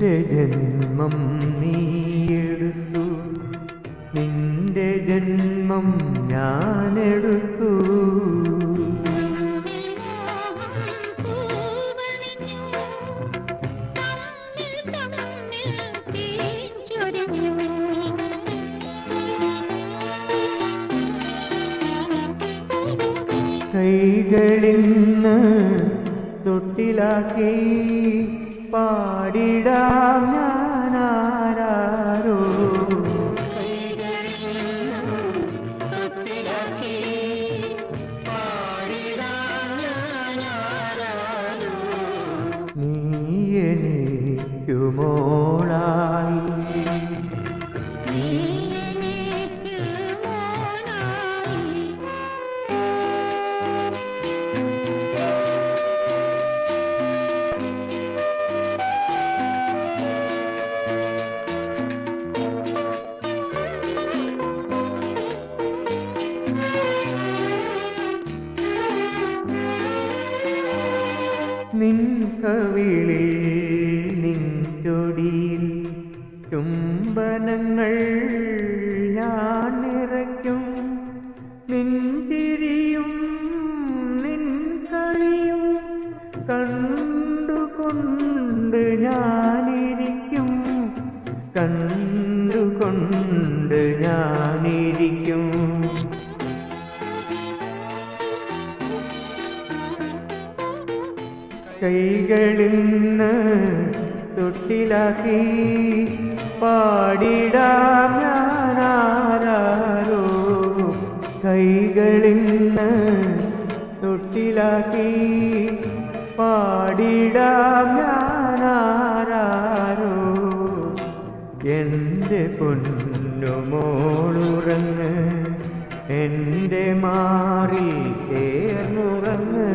എന്റെ ജന്മം നീയെടുത്തു. നിന്റെ ജന്മം ഞാനെടുത്തു. കൈകളിന്ന് തൊട്ടിലാക്കി പാടിടാം ഞാനാരോ നീ എനിക്കുമോളായി നിൻ കവിളിൽ നിൻ ചൊടിയിൽ ചുംബനങ്ങൾ ഞാൻ നിറയ്ക്കും. നിൻ ചിരിയും നിൻ കളിയും കണ്ടുകൊണ്ട് ഞാനിരിക്കും. കണ്ടുകൊണ്ട് ഞാനിരിക്കും. കൈകളിന്ന് തൊട്ടിലാക്കി പാടിടാം ഞാനാരോ കൈകളിന്ന് തൊട്ടിലാക്കി പാടിടാം ഞാനാരോ എന്റെ പൊന്നുമോളുറങ്ങ് എന്റെ മാറി ചേർന്നുറങ്ങ്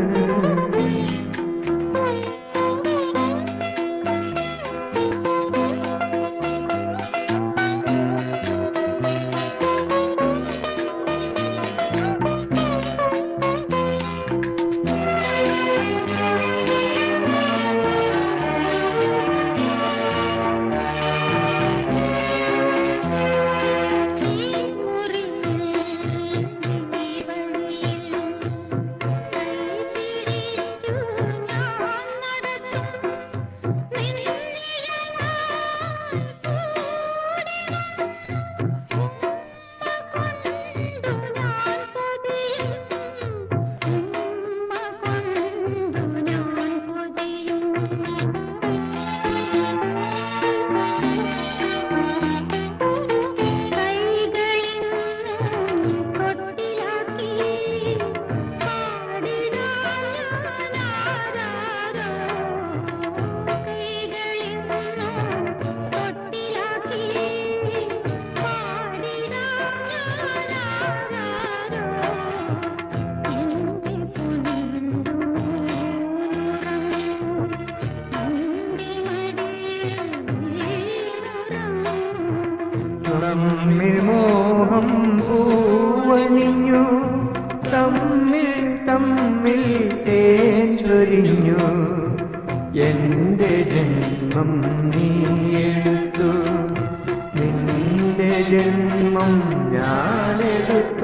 നമ്മിൽ മോഹം പൂവണിഞ്ഞു തമ്മിൽ തമ്മിൽ തേൻ ചൊരിഞ്ഞു. എന്റെ ജന്മം നീ എടുത്തു നിന്റെ ജന്മം ഞാനെടുത്തു